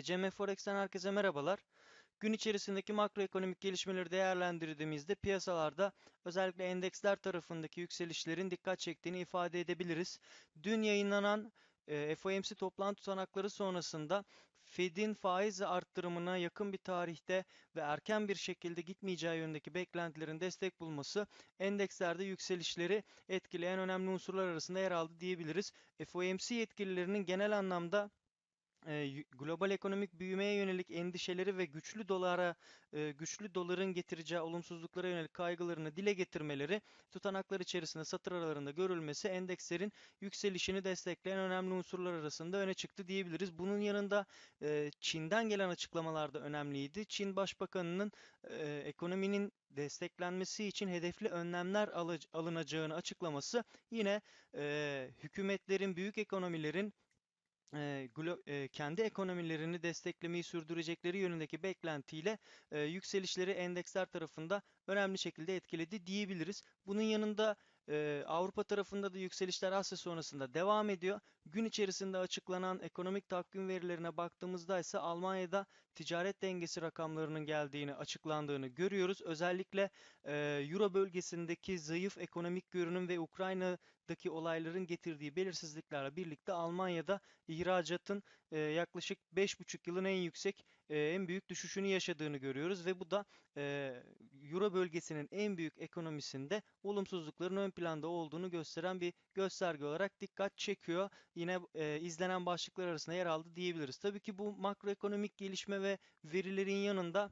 GCM Forex'ten herkese merhabalar. Gün içerisindeki makroekonomik gelişmeleri değerlendirdiğimizde piyasalarda özellikle endeksler tarafındaki yükselişlerin dikkat çektiğini ifade edebiliriz. Dün yayınlanan e, FOMC toplantı tutanakları sonrasında Fed'in faiz arttırımına yakın bir tarihte ve erken bir şekilde gitmeyeceği yönündeki beklentilerin destek bulması endekslerde yükselişleri etkileyen önemli unsurlar arasında yer aldı diyebiliriz. FOMC yetkililerinin genel anlamda global ekonomik büyümeye yönelik endişeleri ve güçlü dolara güçlü doların getireceği olumsuzluklara yönelik kaygılarını dile getirmeleri tutanaklar içerisinde satır aralarında görülmesi endekslerin yükselişini destekleyen önemli unsurlar arasında öne çıktı diyebiliriz. Bunun yanında Çin'den gelen açıklamalar da önemliydi. Çin Başbakanı'nın ekonominin desteklenmesi için hedefli önlemler alınacağını açıklaması yine hükümetlerin, büyük ekonomilerin kendi ekonomilerini desteklemeyi sürdürecekleri yönündeki beklentiyle yükselişleri endeksler tarafında önemli şekilde etkiledi diyebiliriz. Bunun yanında e, Avrupa tarafında da yükselişler Asya sonrasında devam ediyor. Gün içerisinde açıklanan ekonomik takvim verilerine baktığımızda ise Almanya'da ticaret dengesi rakamlarının geldiğini açıklandığını görüyoruz. Özellikle e, Euro bölgesindeki zayıf ekonomik görünüm ve Ukrayna'daki olayların getirdiği belirsizliklerle birlikte Almanya'da ihracatın e, yaklaşık 5,5 yılın en yüksek, en büyük düşüşünü yaşadığını görüyoruz ve bu da Euro bölgesinin en büyük ekonomisinde olumsuzlukların ön planda olduğunu gösteren bir gösterge olarak dikkat çekiyor. Yine izlenen başlıklar arasında yer aldı diyebiliriz. Tabii ki bu makroekonomik gelişme ve verilerin yanında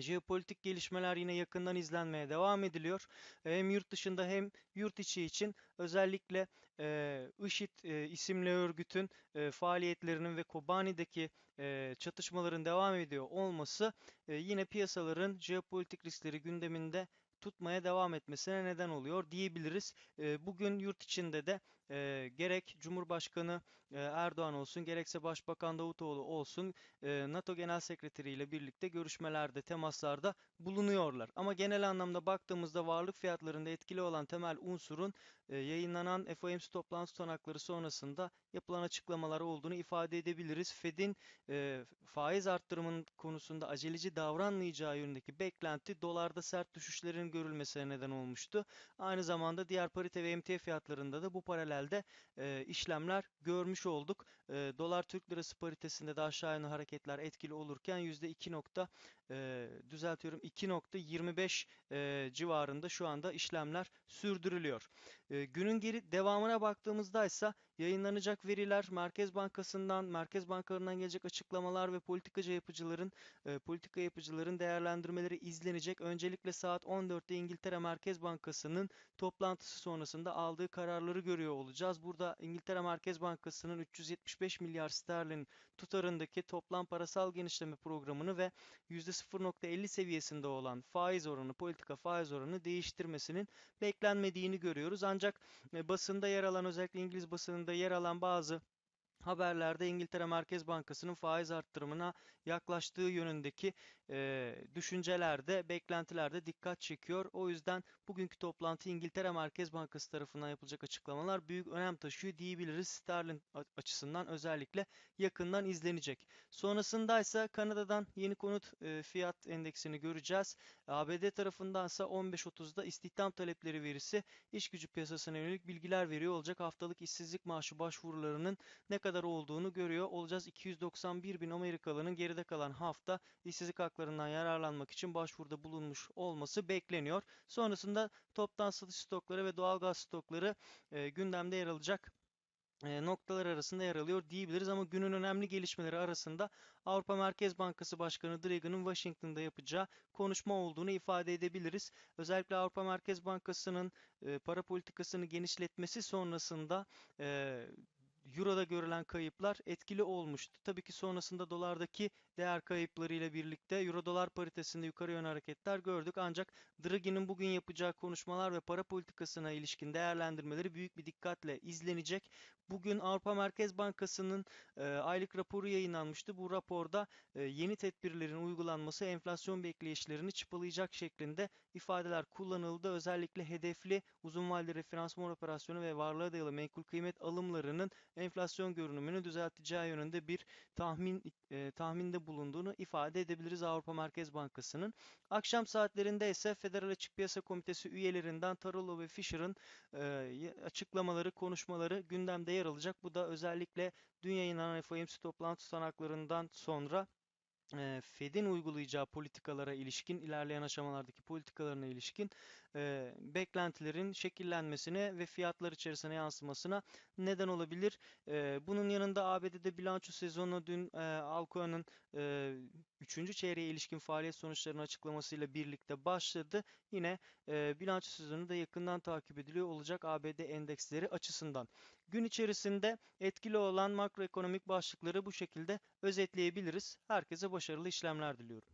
jeopolitik gelişmeler yine yakından izlenmeye devam ediliyor. Hem yurt dışında hem yurt içi için özellikle e, IŞİD e, isimli örgütün e, faaliyetlerinin ve Kobani'deki e, çatışmaların devam ediyor olması e, yine piyasaların jeopolitik riskleri gündeminde tutmaya devam etmesine neden oluyor diyebiliriz. E, bugün yurt içinde de e, gerek Cumhurbaşkanı e, Erdoğan olsun gerekse Başbakan Davutoğlu olsun e, NATO Genel Sekreteri ile birlikte görüşmelerde, temaslarda bulunuyorlar. Ama genel anlamda baktığımızda varlık fiyatlarında etkili olan temel unsurun yayınlanan FOMC toplantı tutanakları sonrasında yapılan açıklamalar olduğunu ifade edebiliriz. Fed'in faiz arttırımının konusunda aceleci davranmayacağı yönündeki beklenti dolarda sert düşüşlerin görülmesine neden olmuştu. Aynı zamanda diğer parite ve emtia fiyatlarında da bu paralelde işlemler görmüş olduk. E, Dolar Türk Lirası paritesinde de aşağı yönlü hareketler etkili olurken %2 nokta e, düzeltiyorum 2.25 e, civarında şu anda işlemler sürdürülüyor. E, günün geri devamına baktığımızda ise yayınlanacak veriler Merkez Bankası'ndan, Merkez Bankalarından gelecek açıklamalar ve politikacı yapıcıların, e, politika yapıcıların değerlendirmeleri izlenecek. Öncelikle saat 14'te İngiltere Merkez Bankası'nın toplantısı sonrasında aldığı kararları görüyor olacağız. Burada İngiltere Merkez Bankası'nın 375 milyar sterlin tutarındaki toplam parasal genişleme programını ve %0.50 seviyesinde olan faiz oranı, politika faiz oranı değiştirmesinin beklenmediğini görüyoruz. Ancak e, basında yer alan özellikle İngiliz basınında yer alan bazı haberlerde İngiltere Merkez Bankası'nın faiz arttırımına yaklaştığı yönündeki e, düşüncelerde, beklentilerde dikkat çekiyor. O yüzden bugünkü toplantı İngiltere Merkez Bankası tarafından yapılacak açıklamalar büyük önem taşıyor diyebiliriz. Sterlin açısından özellikle yakından izlenecek. Sonrasında ise Kanada'dan yeni konut e, fiyat endeksini göreceğiz. ABD tarafından ise 15.30'da istihdam talepleri verisi iş gücü piyasasına yönelik bilgiler veriyor olacak. Haftalık işsizlik maaşı başvurularının ne kadar olduğunu görüyor olacağız. 291 bin Amerikalının geride kalan hafta işsizlik haklarından yararlanmak için başvuruda bulunmuş olması bekleniyor. Sonrasında toptan satış stokları ve doğalgaz stokları e, gündemde yer alacak e, noktalar arasında yer alıyor diyebiliriz ama günün önemli gelişmeleri arasında Avrupa Merkez Bankası Başkanı Dragan'ın Washington'da yapacağı konuşma olduğunu ifade edebiliriz. Özellikle Avrupa Merkez Bankası'nın e, para politikasını genişletmesi sonrasında e, Euro'da görülen kayıplar etkili olmuştu. Tabii ki sonrasında dolardaki değer kayıpları ile birlikte Euro dolar paritesinde yukarı yönlü hareketler gördük. Ancak Draghi'nin bugün yapacağı konuşmalar ve para politikasına ilişkin değerlendirmeleri büyük bir dikkatle izlenecek. Bugün Avrupa Merkez Bankası'nın e, aylık raporu yayınlanmıştı. Bu raporda e, yeni tedbirlerin uygulanması enflasyon bekleyişlerini çıpalayacak şeklinde ifadeler kullanıldı. Özellikle hedefli uzun vadeli referansman operasyonu ve varlığa dayalı menkul kıymet alımlarının enflasyon görünümünü düzelteceği yönünde bir tahmin e, tahminde bulunduğunu ifade edebiliriz Avrupa Merkez Bankası'nın. Akşam saatlerinde ise Federal Açık Piyasa Komitesi üyelerinden Tarullo ve Fisher'ın e, açıklamaları, konuşmaları gündemde yer alacak. Bu da özellikle dün yayınlanan FOMC toplantı tutanaklarından sonra Fed'in uygulayacağı politikalara ilişkin, ilerleyen aşamalardaki politikalarına ilişkin e, beklentilerin şekillenmesine ve fiyatlar içerisine yansımasına neden olabilir. E, bunun yanında ABD'de bilanço sezonu dün e, Alcoa'nın e, 3. çeyreğe ilişkin faaliyet sonuçlarını açıklamasıyla birlikte başladı. Yine e, bilanço sezonu da yakından takip ediliyor olacak ABD endeksleri açısından. Gün içerisinde etkili olan makroekonomik başlıkları bu şekilde özetleyebiliriz. Herkese başarılı işlemler diliyorum.